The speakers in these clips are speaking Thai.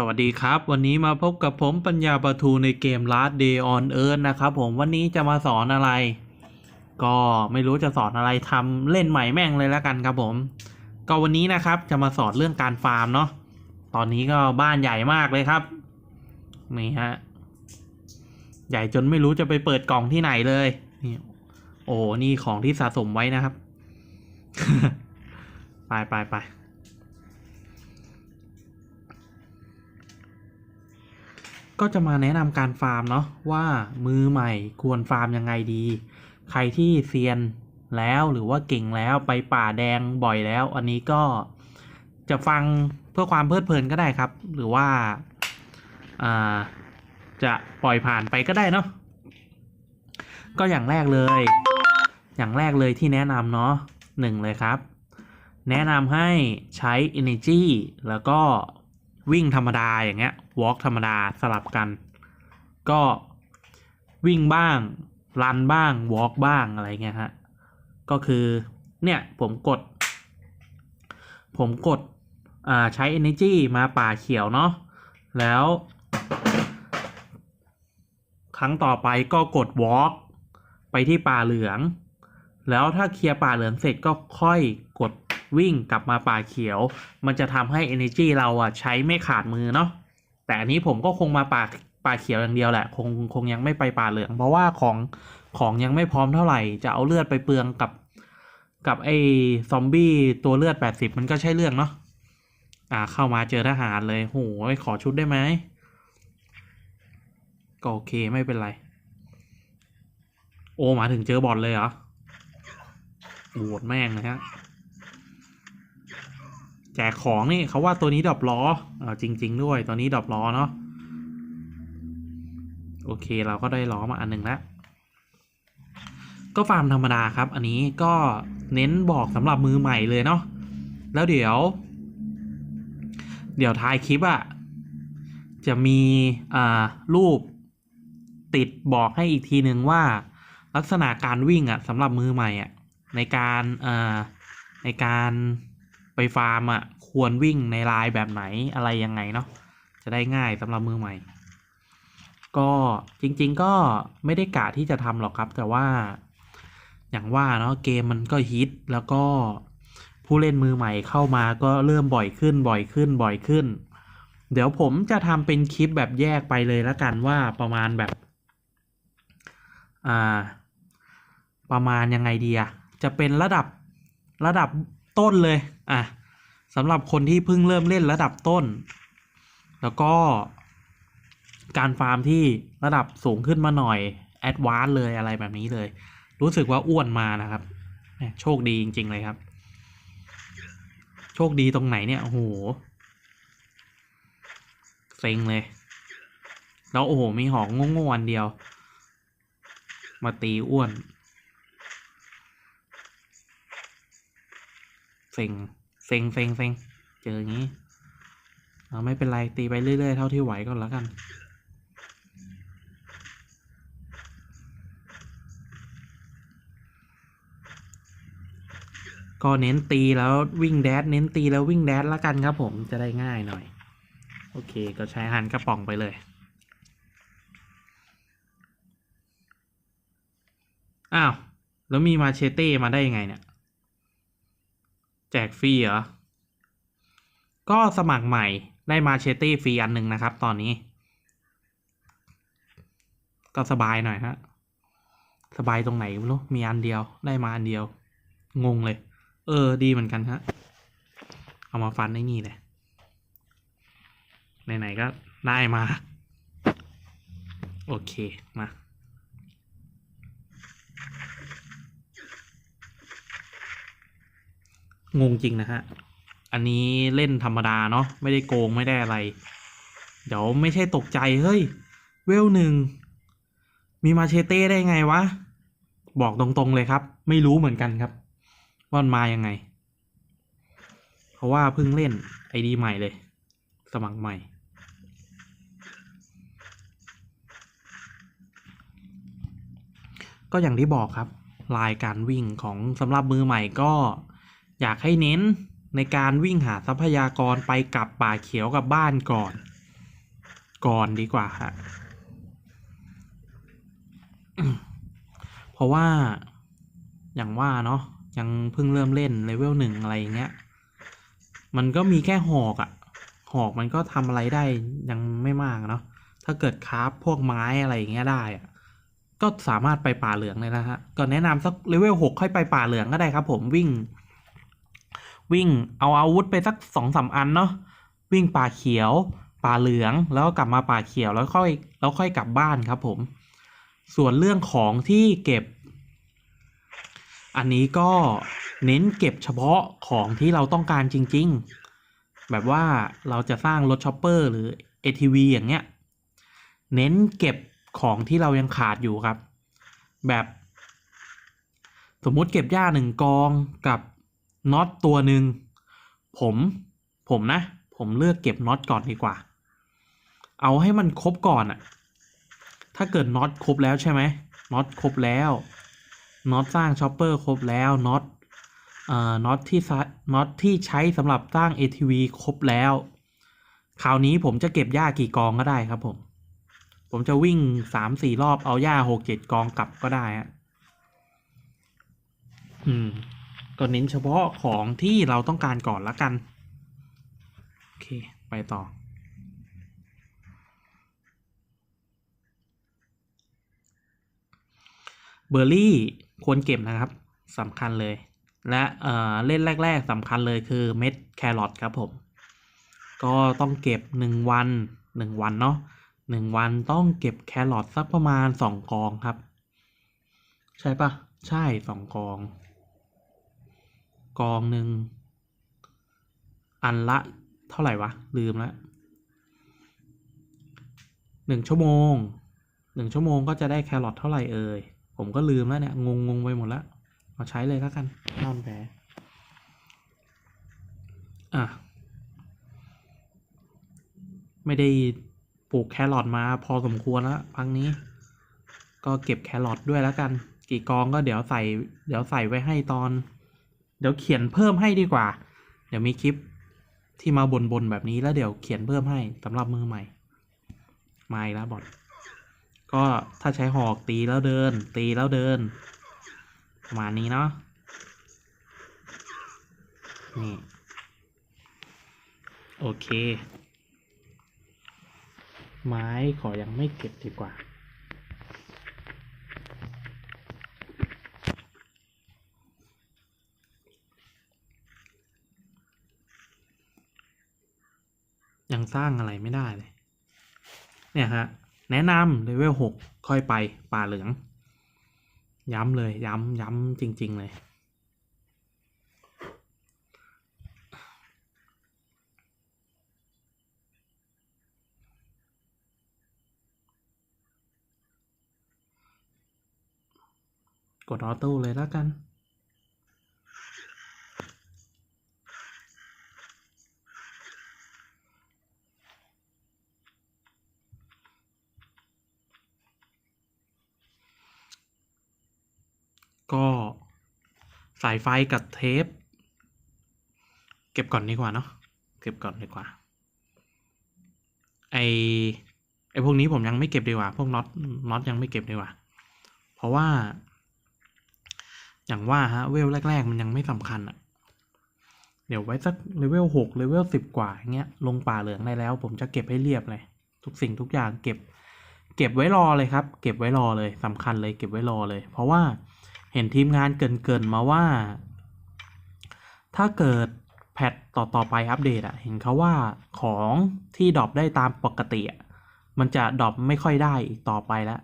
สวัสดีครับ วันนี้มาพบกับผมปัญญาประทูในเกม Last Day on Earth นะครับผมวันนี้จะมาสอนอะไร ก็ไม่รู้จะสอนอะไรทำเล่นใหม่แม่งเลยแล้วกันครับผม ก็วันนี้นะครับจะมาสอนเรื่องการฟาร์มเนาะตอนนี้ก็บ้านใหญ่มากเลยครับนี่ฮะใหญ่จนไม่รู้จะไปเปิดกล่องที่ไหนเลยนี่โอ้นี่ของที่สะสมไว้นะครับ ไปไปไป ก็จะมาแนะนำการฟาร์มเนาะว่ามือใหม่ควรฟาร์มยังไงดี ใครที่เซียนแล้วหรือว่าเก่งแล้วไปป่าแดงบ่อยแล้ว อันนี้ก็จะฟังเพื่อความเพลิดเพลินก็ได้ครับ หรือว่าอ่าจะปล่อยผ่านไปก็ได้เนาะก็อย่างแรกเลย อย่างแรกเลยที่แนะนำเนาะหนึ่งเลยครับ แนะนำให้ใช้ energy แล้วก็วิ่งธรรมดาอย่างเงี้ย walk ธรรมดาสลับกัน ก็วิ่งบ้าง รันบ้าง walk บ้างอะไรเงี้ยฮะ ก็คือเนี่ยผมกด ผมกดใช้ energy มาป่าเขียวเนาะ แล้ว ครั้งต่อไปก็กด walk ไปที่ป่าเหลือง แล้วถ้าเคลียร์ป่าเหลืองเสร็จก็ค่อยกดวิ่งกลับมาป่าเขียว มันจะทำให้ energy เราอะใช้ไม่ขาดมือเนาะ แต่อันนี้ผมก็คงมาป่าป่าเขียวอย่างเดียวแหละ คงคงยังไม่ไปป่าเหลือง เพราะว่าของของยังไม่พร้อมเท่าไหร่ จะเอาเลือดไปเปลืองกับ กับไอ้ซอมบี้ตัวเลือดแปดสิบมันก็ใช่เรื่องเนาะอ่าเข้ามาเจอทหารเลยโหยขอชุดได้ไหมก็โอเคไม่เป็นไร โอมาถึงเจอบอลเลยเหรอโหวตแม่งนะฮะ แจกของนี่เขาว่าตัวนี้ดรอปล้อเออจริง ๆ ด้วยตัวนี้ดรอปล้อเนาะโอเคเราก็ได้ล้อมาอันหนึ่งแล้วก็ฟาร์มธรรมดาครับ อันนี้ก็เน้นบอกสำหรับมือใหม่เลยเนาะแล้วเดี๋ยว เดี๋ยวท้ายคลิปอะจะมีอ่ารูปติดบอกให้อีกทีหนึ่งว่า ลักษณะการวิ่งอะสำหรับมือใหม่อะในการอ่าในการ ไปฟาร์มอะควรวิ่งในลายแบบไหนอะไรยังไงเนาะจะได้ง่ายสำหรับมือใหม่ ก็จริง ๆ ก็ไม่ได้กะที่จะทำหรอกครับ แต่ว่าอย่างว่าเนาะเกมมันก็ฮิตแล้วก็ผู้เล่นมือใหม่เข้ามาก็เริ่มบ่อยขึ้นบ่อยขึ้นบ่อยขึ้น เดี๋ยวผมจะทำเป็นคลิปแบบแยกไปเลยละกันว่าประมาณแบบอ่าประมาณยังไงดีอะจะเป็นระดับระดับ ต้นเลย อะสำหรับคนที่เพิ่งเริ่มเล่นระดับต้น แล้วก็ การฟาร์มที่ระดับสูงขึ้นมาหน่อยแอดวานซ์เลยอะไรแบบนี้เลย รู้สึกว่าอ้วนมานะครับโชคดีจริง ๆ เลยครับ โชคดีตรงไหนเนี่ยโอ้โหเซ็งเลย แล้วโอ้โหมีหองโง่ๆอันเดียว มาตีอ้วน ซ็งเซ็งเซ็งเซ็งเจออย่างนี้เอาไม่เป็นไร ตีไปเรื่อย ๆ เท่าที่ไหวก่อนแล้วกัน ก็เน้นตีแล้ววิ่งแดดเน้นตีแล้ววิ่งแดดแล้วกันครับผมจะได้ง่ายหน่อย โอเคก็ใช้หันกระป๋องไปเลยอ้าว แล้วมีมาเชเต้มาได้ยังไงเนี่ย แจกฟรีเหรอ ก็สมัครใหม่ได้มาเชเต้ฟรีอันหนึ่งนะครับ ตอนนี้ ก็สบายหน่อยฮะ สบายตรงไหนไม่รู้มีอันเดียวได้มาอันเดียว งงเลย เออ ดีเหมือนกันฮะ เอามาฟันได้นี่เลยไหนๆก็ได้มา โอเค มา งงจริงนะฮะ อันนี้เล่นธรรมดาเนาะไม่ได้โกงไม่ได้อะไร เดี๋ยวไม่ใช่ตกใจเฮ้ย เวลหนึ่ง มีมาเชเต้ได้ไงวะ บอกตรงๆเลยครับ ไม่รู้เหมือนกันครับ ว่ามันมายังไง เพราะว่าเพิ่งเล่นไอดีใหม่เลย สมัครใหม่ก็อย่างที่บอกครับ ลายการวิ่งของสำหรับมือใหม่ก็ อยากให้เน้นในการวิ่งหาทรัพยากรไปกลับป่าเขียวกับบ้านก่อน ก่อนดีกว่าฮะเพราะว่าอย่างว่าเนาะยังเพิ่งเริ่มเล่นเลเวลหนึ่งอะไรอย่างเงี้ย มันก็มีแค่หอกอะหอกมันก็ทำอะไรได้ยังไม่มากเนาะถ้าเกิดคราฟพวกไม้อะไรอย่างเงี้ยได้อะก็สามารถไปป่าเหลืองเลยนะฮะก็แนะนำสักเลเวลหกค่อยไปป่าเหลืองก็ได้ครับ ผมวิ่ง วิ่งเอาอาวุธไปสักสองสามอันเนาะวิ่งป่าเขียว ป่าเหลืองแล้วก็กลับมาป่าเขียวแล้วค่อยแล้วค่อยกลับบ้านครับผม ส่วนเรื่องของที่เก็บ อันนี้ก็เน้นเก็บเฉพาะของที่เราต้องการจริง ๆ แบบว่าเราจะสร้างรถชอปเปอร์หรือ ATV อย่างเงี้ย เน้นเก็บของที่เรายังขาดอยู่ครับ แบบ สมมุติเก็บหญ้าหนึ่งกองกับ น็อตตัวหนึ่งผมผมนะ ผมเลือกเก็บน็อตก่อนดีกว่า เอาให้มันครบก่อนอะถ้าเกิดน็อตครบแล้วใช่ไหมน็อตครบแล้วน็อตสร้างช็อปเปอร์ครบแล้วน็อตเอ่อน็อตที่น็อตที่ใช้สำหรับสร้าง ATV ครบแล้ว คราวนี้ผมจะเก็บหญ้ากี่กองก็ได้ครับผม ผมจะวิ่งสามสี่รอบเอาหญ้าหกเจ็ดกองกลับก็ได้ฮะอืม ก็เน้นเฉพาะของที่เราต้องการก่อนละกัน โอเค ไปต่อ เบอร์รี่ควรเก็บนะครับสำคัญเลย และเเล่นแรก ๆสำคัญเลยคือเม็ดแครอทครับผม ก็ต้องเก็บหนึ่งวันหนึ่งวันเนาะหนึ่งวันต้องเก็บแครอทสักประมาณสองกองครับ ใช่ปะใช่สองกอง กองหนึ่ง อันละเท่าไหร่วะ ลืมล้วหนึ่งชั่วโมงหนึ่งชั่วโมงก็จะได้แครอทเท่าไหร่เอ่ย ผมก็ลืมแล้วเนี่ย งงงงไปหมดแล้วเอาใช้เลยแล้วกันนอนแผลอะ ไม่ได้ปลูกแครอทมาพอสมควรแล้วพังนี้ ก็เก็บแครอทด้วยแล้วกัน กี่กองก็เดี๋ยวใส่ เดี๋ยวใส่ไว้ให้ตอน เดี๋ยวเขียนเพิ่มให้ดีกว่า เดี๋ยวมีคลิปที่มาบนๆแบบนี้แล้วเดี๋ยวเขียนเพิ่มให้สำหรับมือใหม่มาแล้วบอดก็ถ้าใช้หอกตีแล้วเดิน ตีแล้วเดินประมาณนี้เนาะนี่โอเค ไม้ขอยังไม่เก็บดีกว่า ยังสร้างอะไรไม่ได้เลย เนี่ยฮะ แนะนำเลเวลหกค่อยไปป่าเหลือง ย้ำเลย ย้ำย้ำจริง ๆ เลย กดออโต้เลยแล้วกัน ก็สายไฟกับเทป เก็บก่อนดีกว่าเนาะเก็บก่อนดีกว่า ไอไอพวกนี้ผมยังไม่เก็บดีกว่า พวกน็อตน็อตยังไม่เก็บดีกว่า เพราะว่า อย่างว่าฮะเวลแรก ๆ มันยังไม่สำคัญอะเดี๋ยวไว้สักเลเวลหกเลเวลสิบกว่าอย่างเงี้ยลงป่าเหลืองได้แล้ว ผมจะเก็บให้เรียบเลย ทุกสิ่งทุกอย่างเก็บ เก็บไว้รอเลยครับ เก็บไว้รอเลยสำคัญเลยเก็บไว้รอเลย เพราะว่า เห็นทีมงานเกินๆมาว่า ถ้าเกิดแพทต่อต่อไปอัปเดตอะเห็นเขาว่าของที่ดรอปได้ตามปกติอะมันจะดรอปไม่ค่อยได้อีกต่อไปแล้ว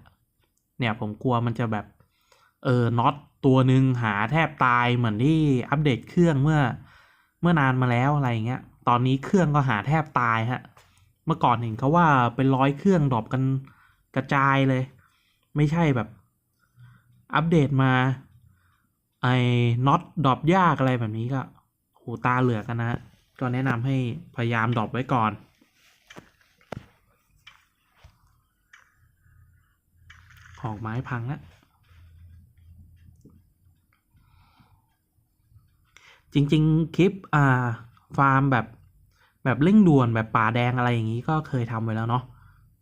เนี่ยผมกลัวมันจะแบบ เออน็อตตัวหนึ่งหาแทบตายเหมือนที่อัปเดตเครื่องเมื่อ เมื่อนานมาแล้วอะไรอย่างเงี้ย ตอนนี้เครื่องก็หาแทบตายฮะ เมื่อก่อนเห็นเขาว่าเป็นร้อยเครื่องดรอปกันกระจายเลย ไม่ใช่แบบ อัปเดตมา ไอ้น็อตดรอปยากอะไรแบบนี้ก็หูตาเหลือกันนะก็แนะนำให้พยายามดรอปไว้ก่อนหอกไม้พังแล้วจริง ๆ คลิป อ่า ฟาร์มแบบ แบบเร่งด่วนแบบป่าแดงอะไรอย่างนี้ก็เคยทำไว้แล้วเนาะ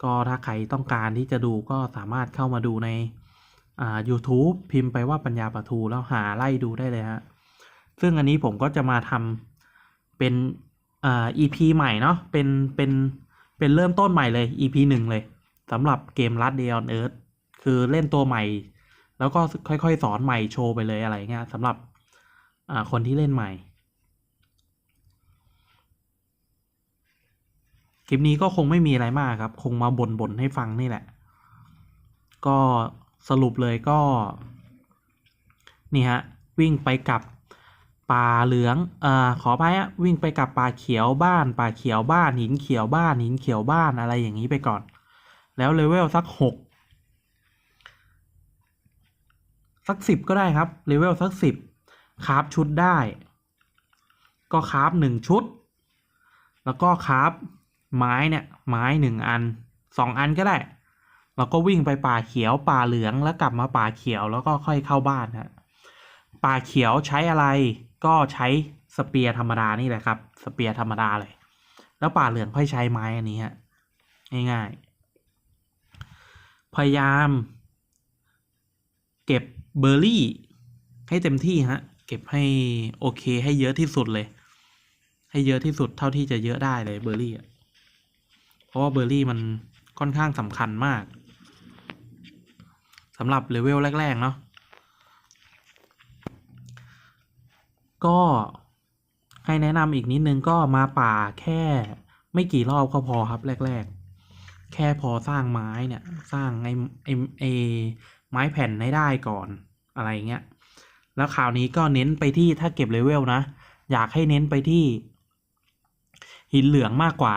ก็ถ้าใครต้องการที่จะดูก็สามารถเข้ามาดูใน อ่า YouTube พิมพ์ไปว่าปัญญาปะทูแล้วหาไล่ดูได้เลยฮะ ซึ่งอันนี้ผมก็จะมาทำเป็นอ่า EP ใหม่เนาะเป็นเป็นเป็นเริ่มต้นใหม่เลย EP หนึ่งเลยสำหรับเกม Last Day on Earth คือเล่นตัวใหม่ แล้วก็ค่อยๆ สอนใหม่โชว์ไปเลยอะไรเงี้ยสำหรับอ่าคนที่เล่นใหม่ คลิปนี้ก็คงไม่มีอะไรมากครับ คงมาบ่นๆให้ฟังนี่แหละ ก็ สรุปเลยก็นี่ฮะวิ่งไปกับป่าเหลืองเอ่อขอไปอะวิ่งไปกับป่าเขียวบ้านป่าเขียวบ้านหินเขียวบ้านหินเขียวบ้านอะไรอย่างนี้ไปก่อน แล้วเลเวลสักหกสักสิบก็ได้ครับเลเวลสักสิบคราฟชุดได้ ก็คราฟหนึ่งชุด แล้วก็คราฟไม้เนี่ยไม้หนึ่งอันสองอันก็ได้ เราก็วิ่งไปป่าเขียวป่าเหลืองแล้วกลับมาป่าเขียวแล้วก็ค่อยเข้าบ้านฮะป่าเขียวใช้อะไรก็ใช้สเปียร์ธรรมดานี่แหละครับ สเปียร์ธรรมดาเลย แล้วป่าเหลืองค่อยใช้ไม้อันนี้ฮะง่ายๆ พยายาม เก็บเบอร์รี่ ให้เต็มที่ฮะ เก็บให้โอเคให้เยอะที่สุดเลย ให้เยอะที่สุดเท่าที่จะเยอะได้เลยเบอร์รี่อะเพราะว่าเบอร์รี่มันค่อนข้างสำคัญมาก สำหรับเลเวลแรก ๆ เนาะก็ให้แนะนำอีกนิดนึงก็มาป่าแค่ไม่กี่รอบก็พอครับแรก ๆ แค่พอสร้างไม้เนี่ยสร้างไอ้ไอ้ไอ้ไม้แผ่นให้ได้ก่อนอะไรเงี้ยแล้วคราวนี้ก็เน้นไปที่ถ้าเก็บเลเวลนะ อยากให้เน้นไปที่หินเหลืองมากกว่า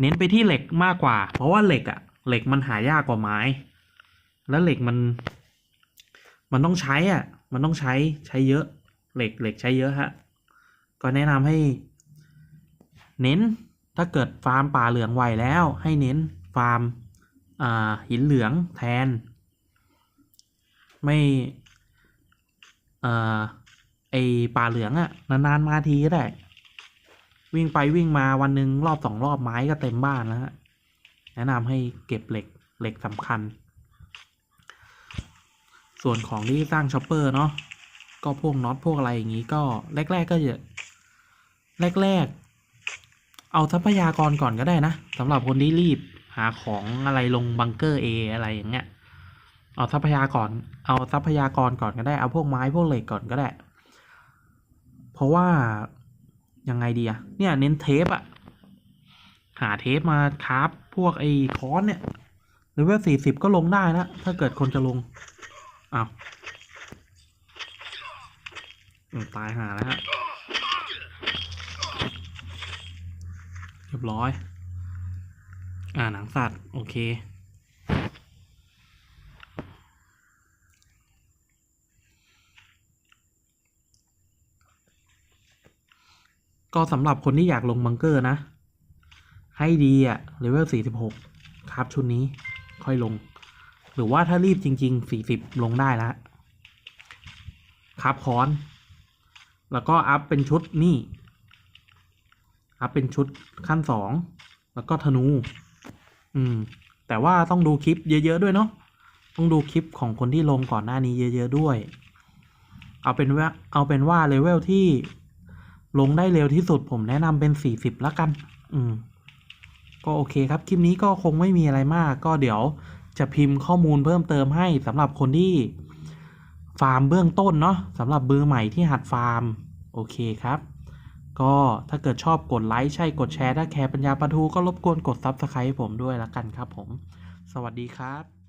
เน้นไปที่เหล็กมากกว่า เพราะว่าเหล็กอะเหล็กมันหายากกว่าไม้ แล้วเหล็กมัน มันต้องใช้อะ มันต้องใช้ใช้เยอะ เหล็กเหล็กใช้เยอะฮะ ก็แนะนำให้ เน้นถ้าเกิดฟาร์มป่าเหลืองไหวแล้วให้เน้นฟาร์มหินเหลืองแทน ไม่เอ่อไอป่าเหลืองอะนานๆมาทีก็ได้ วิ่งไปวิ่งมาวันหนึ่งรอบสองรอบไม้ก็เต็มบ้านแล้วฮะแนะนำให้เก็บเหล็กเหล็กสำคัญ ส่วนของที่สร้างช็อปเปอร์เนาะก็พวกน็อตพวกอะไรอย่างนี้ก็แรก ๆ ก็จะแรก ๆ เอาทรัพยากรก่อนก็ได้นะสำหรับคนที่รีบหาของอะไรลงบังเกอร์เออะไรอย่างเงี้ยเอาทรัพยากรเอาทรัพยากรก่อนก็ได้เอาพวกไม้พวกเหล็กก่อนก็ได้ เพราะว่ายังไงดีอะเนี่ยเน้นเทปอะหาเทปมาคราฟพวกไอ้ค้อนเนี่ยเลเวลสี่สิบก็ลงได้นะถ้าเกิดคนจะลง อ้าวตายหาแล้วฮะ เรียบร้อย อ่าหนังสัตว์ โอเค ก็สำหรับคนที่อยากลงบังเกอร์นะ ให้ดีอะเลเวลสี่สิบหกครับชุดนี้ค่อยลง หรือว่าถ้ารีบจริงๆสี่สิบลงได้แล้วครับคอน แล้วก็อัพเป็นชุดนี่ อัพเป็นชุดขั้นสองแล้วก็ธนู อืม แต่ว่าต้องดูคลิปเยอะ ๆ ด้วยเนาะ ต้องดูคลิปของคนที่ลงก่อนหน้านี้เยอะ ๆ ด้วย เอาเป็นว่า เอาเป็นว่าเลเวลที่ลงได้เร็วที่สุดผมแนะนำเป็นสี่สิบละกัน อืม ก็โอเคครับ คลิปนี้ก็คงไม่มีอะไรมาก ก็เดี๋ยว จะพิมพ์ข้อมูลเพิ่มเติมให้สำหรับคนที่ฟาร์มเบื้องต้นเนาะสำหรับมือใหม่ที่หัดฟาร์ม โอเคครับ ก็ถ้าเกิดชอบกดไลค์ใช่กดแชร์ถ้าแคร์ปัญญาปะทูก็รบกวนกดซับสไครต์ผมด้วยละกันครับผม สวัสดีครับ